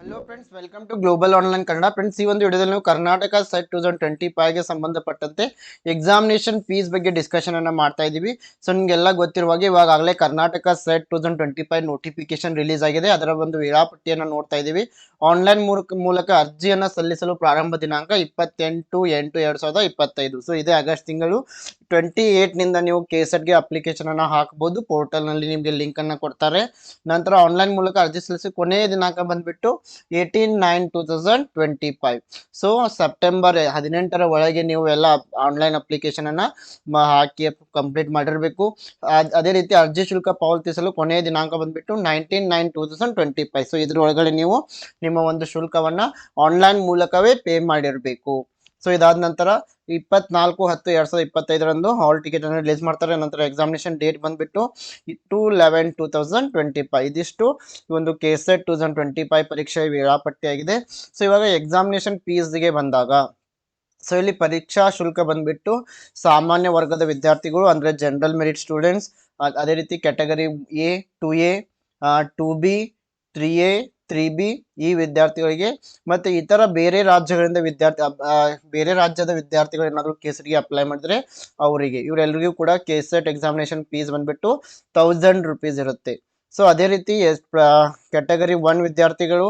Hello friends welcome to global online Kannada friends ಈ ಒಂದು ವಿಡಿಯೋದಲ್ಲಿ ನಾವು Karnataka SET two thousand twenty ಫೈವ್ಗೆ ಸಂಬಂಧಪಟ್ಟಂತೆ ಎಕ್ಸಾಮಿನೇಷನ್ ಫೀಸ್ ಬಗ್ಗೆ ಡಿಸ್ಕಷನ್ ಅನ್ನು ಮಾಡ್ತಾ ಇದ್ದೀವಿ. ಸೊ ನಿಮಗೆಲ್ಲ ಗೊತ್ತಿರುವಾಗ ಇವಾಗಲೇ Karnataka SET two thousand twenty five notification release ಆಗಿದೆ. ಅದರ ಒಂದು ವೇಳಾಪಟ್ಟಿಯನ್ನು ನೋಡ್ತಾ ಇದ್ದೀವಿ. ಆನ್ಲೈನ್ ಮೂಲಕ ಮೂಲಕ ಅರ್ಜಿಯನ್ನು ಸಲ್ಲಿಸಲು ಪ್ರಾರಂಭ ದಿನಾಂಕ ಇಪ್ಪತ್ತೆಂಟು ಎಂಟು ಎರಡು ಸಾವಿರದ ಇಪ್ಪತ್ತೈದು. ಸೊ ಇದೇ ಆಗಸ್ಟ್ ತಿಂಗಳು ಟ್ವೆಂಟಿ ಏಯ್ಟ್ನಿಂದ ನೀವು ಕೆ ಅಪ್ಲಿಕೇಶನನ್ನು ಹಾಕ್ಬೋದು. ಪೋರ್ಟಲ್ನಲ್ಲಿ ನಿಮಗೆ ಲಿಂಕನ್ನು ಕೊಡ್ತಾರೆ. ನಂತರ ಆನ್ಲೈನ್ ಮೂಲಕ ಅರ್ಜಿ ಸಲ್ಲಿಸಿ ಕೊನೆಯ ದಿನಾಂಕ ಬಂದುಬಿಟ್ಟು eighteen nine two thousand twenty five. So September ಹದಿನೆಂಟರ ಒಳಗೆ ನೀವು ಎಲ್ಲ ಆನ್ಲೈನ್ ಅಪ್ಲಿಕೇಶನನ್ನು ಹಾಕಿ ಕಂಪ್ಲೀಟ್ ಮಾಡಿರಬೇಕು. ಅದೇ ರೀತಿ ಅರ್ಜಿ ಶುಲ್ಕ ಪಾವತಿಸಲು ಕೊನೆಯ ದಿನಾಂಕ ಬಂದ್ಬಿಟ್ಟು nineteen nine two thousand twenty five so ಇದ್ರ ಒಳಗಡೆ ನೀವು ನಿಮ್ಮ ಒಂದು ಶುಲ್ಕವನ್ನು ಆನ್ಲೈನ್ ಮೂಲಕವೇ ಪೇ ಮಾಡಿರಬೇಕು. ಸೊ ಇದಾದ ನಂತರ ಇಪ್ಪತ್ನಾಲ್ಕು ಹತ್ತು ಎರಡ್ ಸಾವಿರದ ಇಪ್ಪತ್ತೈದರಂದು ಹಾಲ್ ಟಿಕೆಟ್ ಅನ್ನು ರಿಲೀಸ್ ಮಾಡ್ತಾರೆ. ನಂತರ ಎಕ್ಸಾಮಿನೇಷನ್ ಡೇಟ್ ಬಂದ್ಬಿಟ್ಟು two eleven two thousand twenty five ಇದಿಷ್ಟು ಒಂದು K SET two thousand twenty five ಪರೀಕ್ಷೆ ವೇಳಾಪಟ್ಟಿಯಾಗಿದೆ. ಸೊ ಇವಾಗ ಎಕ್ಸಾಮಿನೇಷನ್ ಫೀಸ್ಗೆ ಬಂದಾಗ ಸೊ ಇಲ್ಲಿ ಪರೀಕ್ಷಾ ಶುಲ್ಕ ಬಂದ್ಬಿಟ್ಟು ಸಾಮಾನ್ಯ ವರ್ಗದ ವಿದ್ಯಾರ್ಥಿಗಳು, ಅಂದರೆ ಜನರಲ್ ಮೆರಿಟ್ ಸ್ಟೂಡೆಂಟ್ಸ್ ಅದೇ ರೀತಿ category A two A two B three A three B ಈ ವಿದ್ಯಾರ್ಥಿಗಳಿಗೆ ಮತ್ತು ಇತರ ಬೇರೆ ರಾಜ್ಯಗಳಿಂದ ವಿದ್ಯಾರ್ಥಿ ಬೇರೆ ರಾಜ್ಯದ ವಿದ್ಯಾರ್ಥಿಗಳು ಏನಾದರೂ ಕೇಸರಿಗೆ ಅಪ್ಲೈ ಮಾಡಿದ್ರೆ ಅವರಿಗೆ. ಇವರೆಲ್ಲರಿಗೂ ಕೂಡ ಕೆ ಸೆಟ್ ಎಕ್ಸಾಮಿನೇಷನ್ ಫೀಸ್ ಬಂದ್ಬಿಟ್ಟು ತೌಸಂಡ್ ರುಪೀಸ್ ಇರುತ್ತೆ. ಸೊ ಅದೇ ರೀತಿ ಎಸ್ ಕ್ಯಾಟಗರಿ ಒನ್ ವಿದ್ಯಾರ್ಥಿಗಳು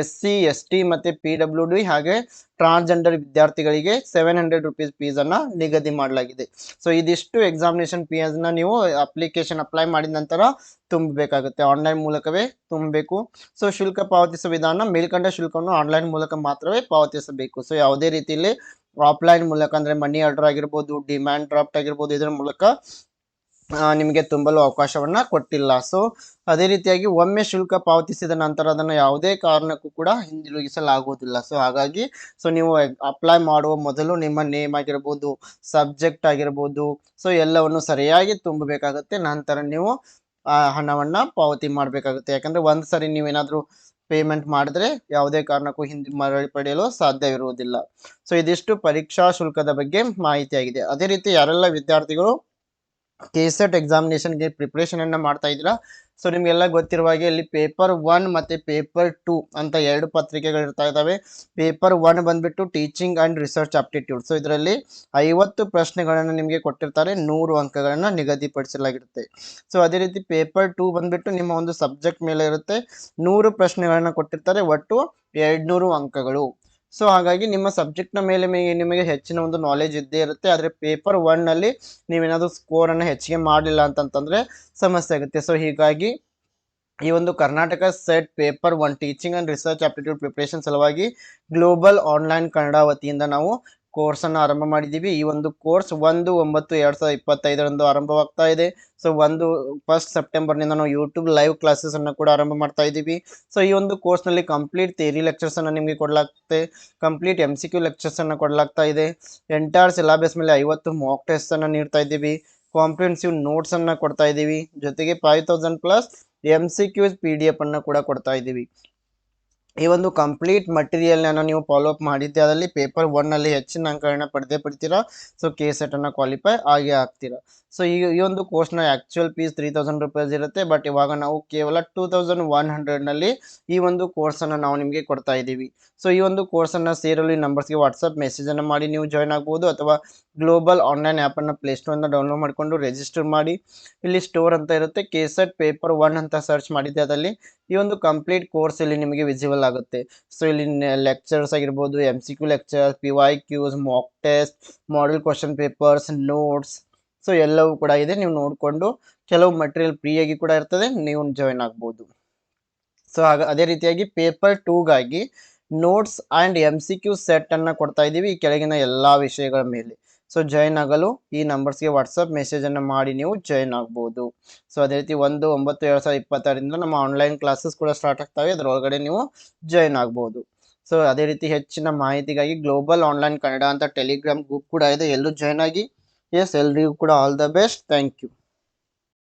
ಎಸ್ ಸಿ ಎಸ್ ಟಿ ಮತ್ತು ಪಿ ಡಬ್ಲ್ಯೂ ಡಿ ಹಾಗೆ ಟ್ರಾನ್ಸ್ಜೆಂಡರ್ ವಿದ್ಯಾರ್ಥಿಗಳಿಗೆ ಸೆವೆನ್ ಹಂಡ್ರೆಡ್ ರುಪೀಸ್ ಫೀಸನ್ನು ನಿಗದಿ ಮಾಡಲಾಗಿದೆ. ಸೊ ಇದಿಷ್ಟು ಎಕ್ಸಾಮಿನೇಷನ್ ಫೀಸನ್ನ ನೀವು ಅಪ್ಲಿಕೇಶನ್ ಅಪ್ಲೈ ಮಾಡಿದ ನಂತರ ತುಂಬಬೇಕಾಗುತ್ತೆ. ಆನ್ಲೈನ್ ಮೂಲಕವೇ ತುಂಬಬೇಕು. ಸೊ ಶುಲ್ಕ ಪಾವತಿಸುವ ವಿಧಾನ ಮೇಲ್ಕಂಡ ಶುಲ್ಕವನ್ನು ಆನ್ಲೈನ್ ಮೂಲಕ ಮಾತ್ರವೇ ಪಾವತಿಸಬೇಕು. ಸೊ ಯಾವುದೇ ರೀತಿಯಲ್ಲಿ ಆಫ್ಲೈನ್ ಮೂಲಕ ಅಂದರೆ ಮನಿ ಆರ್ಡರ್ ಆಗಿರ್ಬೋದು ಡಿಮ್ಯಾಂಡ್ ಡ್ರಾಫ್ಟ್ ಆಗಿರ್ಬೋದು, ಇದರ ಮೂಲಕ ನಿಮಗೆ ತುಂಬಲು ಅವಕಾಶವನ್ನು ಕೊಟ್ಟಿಲ್ಲ. ಸೊ ಅದೇ ರೀತಿಯಾಗಿ ಒಮ್ಮೆ ಶುಲ್ಕ ಪಾವತಿಸಿದ ನಂತರ ಅದನ್ನು ಯಾವುದೇ ಕಾರಣಕ್ಕೂ ಕೂಡ ಹಿಂದಿರುಗಿಸಲಾಗುವುದಿಲ್ಲ. ಸೊ ಹಾಗಾಗಿ ಸೊ ನೀವು ಅಪ್ಲೈ ಮಾಡುವ ಮೊದಲು ನಿಮ್ಮ ನೇಮ್ ಆಗಿರ್ಬೋದು ಸಬ್ಜೆಕ್ಟ್ ಆಗಿರ್ಬೋದು ಸೊ ಎಲ್ಲವನ್ನು ಸರಿಯಾಗಿ ತುಂಬಬೇಕಾಗುತ್ತೆ. ನಂತರ ನೀವು ಹಣವನ್ನು ಪಾವತಿ ಮಾಡಬೇಕಾಗುತ್ತೆ. ಯಾಕಂದರೆ ಒಂದು ಸರಿ ನೀವೇನಾದರೂ ಪೇಮೆಂಟ್ ಮಾಡಿದ್ರೆ ಯಾವುದೇ ಕಾರಣಕ್ಕೂ ಹಿಂದೆ ಮರಳಿ ಪಡೆಯಲು ಸಾಧ್ಯವಿರುವುದಿಲ್ಲ ಸೊ ಇದಿಷ್ಟು ಪರೀಕ್ಷಾ ಶುಲ್ಕದ ಬಗ್ಗೆ ಮಾಹಿತಿಯಾಗಿದೆ. ಅದೇ ರೀತಿ ಯಾರೆಲ್ಲ ವಿದ್ಯಾರ್ಥಿಗಳು ಕೆ ಸೆಟ್ ಎಕ್ಸಾಮಿನೇಷನ್ಗೆ ಪ್ರಿಪ್ರೇಷನನ್ನು ಮಾಡ್ತಾ ಇದ್ದೀರಾ? ಸೊ ನಿಮಗೆಲ್ಲ ಗೊತ್ತಿರುವ ಹಾಗೆ ಇಲ್ಲಿ ಪೇಪರ್ ಒನ್ ಮತ್ತು ಪೇಪರ್ ಟು ಅಂತ ಎರಡು ಪತ್ರಿಕೆಗಳು ಇರ್ತಾ ಇದ್ದಾವೆ. ಪೇಪರ್ ಒನ್ ಬಂದುಬಿಟ್ಟು teaching and research aptitude so ಇದರಲ್ಲಿ ಐವತ್ತು ಪ್ರಶ್ನೆಗಳನ್ನು ನಿಮಗೆ ಕೊಟ್ಟಿರ್ತಾರೆ. ನೂರು ಅಂಕಗಳನ್ನು ನಿಗದಿಪಡಿಸಲಾಗಿರುತ್ತೆ. ಸೊ ಅದೇ ರೀತಿ ಪೇಪರ್ ಟು ಬಂದುಬಿಟ್ಟು ನಿಮ್ಮ ಒಂದು ಸಬ್ಜೆಕ್ಟ್ ಮೇಲೆ ಇರುತ್ತೆ. ನೂರು ಪ್ರಶ್ನೆಗಳನ್ನು ಕೊಟ್ಟಿರ್ತಾರೆ. ಒಟ್ಟು ಎರಡುನೂರು ಅಂಕಗಳು. ಸೊ ಹಾಗಾಗಿ ನಿಮ್ಮ ಸಬ್ಜೆಕ್ಟ್ನ ಮೇಲೆ ನಿಮಗೆ ಹೆಚ್ಚಿನ ಒಂದು ನಾಲೆಜ್ ಇದ್ದೇ ಇರುತ್ತೆ. ಆದರೆ ಪೇಪರ್ ಒನ್ನಲ್ಲಿ ನೀವೇನಾದರೂ ಸ್ಕೋರನ್ನು ಹೆಚ್ಚಿಗೆ ಮಾಡಲಿಲ್ಲ ಅಂತಂತಂದರೆ ಸಮಸ್ಯೆ ಆಗುತ್ತೆ. ಸೊ ಹೀಗಾಗಿ ಈ ಒಂದು Karnataka SET paper one teaching and research aptitude preparation ಸಲುವಾಗಿ ಗ್ಲೋಬಲ್ ಆನ್ಲೈನ್ ಕನ್ನಡ ವತಿಯಿಂದ ನಾವು ಕೋರ್ಸನ್ನು ಆರಂಭ ಮಾಡಿದ್ದೀವಿ. ಈ ಒಂದು ಕೋರ್ಸ್ ಒಂದು, ಒಂಬತ್ತು, ಎರಡು ಸಾವಿರದ ಇಪ್ಪತ್ತೈದರಂದು ಆರಂಭವಾಗ್ತಾ ಇದೆ. ಸೊ, ಒಂದು, ಫಸ್ಟ್ ಸೆಪ್ಟೆಂಬರ್ನಿಂದ ನಾವು ಯೂಟ್ಯೂಬ್ ಲೈವ್ ಕ್ಲಾಸಸನ್ನು ಕೂಡ ಆರಂಭ ಮಾಡ್ತಾ ಇದ್ದೀವಿ. ಸೊ, ಈ ಒಂದು ಕೋರ್ಸ್ನಲ್ಲಿ ಕಂಪ್ಲೀಟ್ ಥೇರಿ ಲೆಕ್ಚರ್ಸನ್ನು ನಿಮಗೆ ಕೊಡಲಾಗ್ತದೆ ಕಂಪ್ಲೀಟ್ ಎಂ ಸಿ ಕ್ಯೂ ಲೆಕ್ಚರ್ಸನ್ನು ಕೊಡಲಾಗ್ತಾ ಇದೆ. ಎಂಟೈರ್ ಸಿಲಾಬಸ್ ಮೇಲೆ ಐವತ್ತು ಮಾಕ್ ಟೆಸ್ಟನ್ನು ನೀಡ್ತಾ ಇದ್ದೀವಿ. ಕಾಂಪ್ರಿಹೆನ್ಸಿವ್ ನೋಟ್ಸನ್ನು ಕೊಡ್ತಾ ಇದ್ದೀವಿ. ಜೊತೆಗೆ five thousand plus M C Qs P D F ಅನ್ನು ಕೂಡ ಕೊಡ್ತಾ ಇದ್ದೀವಿ. ಈ ಒಂದು ಕಂಪ್ಲೀಟ್ ಮಟೀರಿಯಲ್ನ ನೀವು ಫಾಲೋ ಅಪ್ ಮಾಡಿದ್ದೆ, ಅದರಲ್ಲಿ ಪೇಪರ್ ಒನ್ನಲ್ಲಿ ಹೆಚ್ಚಿನ ಅಂಕಗಳನ್ನ ಪಡೆದೇ ಪಡ್ತೀರಾ? ಸೊ ಕೆ ಸೆಟನ್ನು ಕ್ವಾಲಿಫೈ ಆಗೇ ಆಗ್ತೀರಾ? ಸೊ ಈ ಈ ಒಂದು ಕೋರ್ಸ್ನ actual fees three thousand rupees ಇರುತ್ತೆ ಬಟ್ ಇವಾಗ ನಾವು ಕೇವಲ ಟೂ ತೌಸಂಡ್ ಒನ್ ಹಂಡ್ರೆಡ್ನಲ್ಲಿ ಈ ಒಂದು ಕೋರ್ಸನ್ನು ನಾವು ನಿಮಗೆ ಕೊಡ್ತಾ ಇದ್ದೀವಿ. ಸೊ ಈ ಒಂದು ಕೋರ್ಸನ್ನು ಸೇರಲು ಈ ನಂಬರ್ಸ್ಗೆ ವಾಟ್ಸಪ್ ಮೆಸೇಜನ್ನು ಮಾಡಿ ನೀವು ಜಾಯ್ನ್ ಆಗ್ಬೋದು, ಅಥವಾ ಗ್ಲೋಬಲ್ ಆನ್ಲೈನ್ ಆ್ಯಪನ್ನು ಸ್ಟೋರ್ನ ಡೌನ್ಲೋಡ್ ಮಾಡಿಕೊಂಡು ರಿಜಿಸ್ಟರ್ ಮಾಡಿ. ಇಲ್ಲಿ ಸ್ಟೋರ್ ಅಂತ ಇರುತ್ತೆ ಕೆ ಸೆಟ್ ಪೇಪರ್ ಒನ್ ಅಂತ ಸರ್ಚ್ ಮಾಡಿದ್ದೆ, ಅದರಲ್ಲಿ ಈ ಒಂದು ಕಂಪ್ಲೀಟ್ ಕೋರ್ಸ್ ಇಲ್ಲಿ ನಿಮಗೆ ವಿಸಿಬಲ್ ಆಗುತ್ತೆ. ಸೊ ಇಲ್ಲಿ ಲೆಕ್ಚರ್ಸ್ ಆಗಿರ್ಬೋದು M C Q lectures P Y Qs mock test model question papers notes so ಎಲ್ಲವೂ ಕೂಡ ಇದೆ. ನೀವು ನೋಡಿಕೊಂಡು ಕೆಲವು ಮಟೀರಿಯಲ್ ಫ್ರೀಯಾಗಿ ಕೂಡ ಇರ್ತದೆ. ನೀವು ಜಾಯಿನ್ ಆಗ್ಬೋದು. ಸೊ ಹಾಗ ಅದೇ ರೀತಿಯಾಗಿ paper ಟೂಗಾಗಿ notes and M C Q ಸೆಟ್ಟನ್ನು ಕೊಡ್ತಾ ಇದ್ದೀವಿ ಈ ಕೆಳಗಿನ ಎಲ್ಲ ವಿಷಯಗಳ ಮೇಲೆ. ಸೊ ಜಾಯ್ನ್ ಆಗಲು ಈ ನಂಬರ್ಸ್ಗೆ ವಾಟ್ಸಪ್ ಮೆಸೇಜನ್ನು ಮಾಡಿ ನೀವು ಜಾಯ್ನ್ ಆಗ್ಬೋದು. ಸೊ ಅದೇ ರೀತಿ ಒಂದು, ಒಂಬತ್ತು, ಎರಡು ಸಾವಿರದ ಇಪ್ಪತ್ತಾರರಿಂದ ನಮ್ಮ ಆನ್ಲೈನ್ ಕ್ಲಾಸಸ್ ಕೂಡ ಸ್ಟಾರ್ಟ್ ಆಗ್ತವೆ. ಅದರೊಳಗಡೆ ನೀವು ಜಾಯ್ನ್ ಆಗ್ಬೋದು. ಸೊ ಅದೇ ರೀತಿ ಹೆಚ್ಚಿನ ಮಾಹಿತಿಗಾಗಿ ಗ್ಲೋಬಲ್ ಆನ್ಲೈನ್ ಕನ್ನಡ ಅಂತ ಟೆಲಿಗ್ರಾಮ್ ಗ್ರೂಪ್ ಕೂಡ ಇದೆ. ಎಲ್ಲರೂ ಜಾಯ್ನ್ ಆಗಿ ಎಸ್ ಎಲ್ರಿಗೂ ಕೂಡ all the best thank you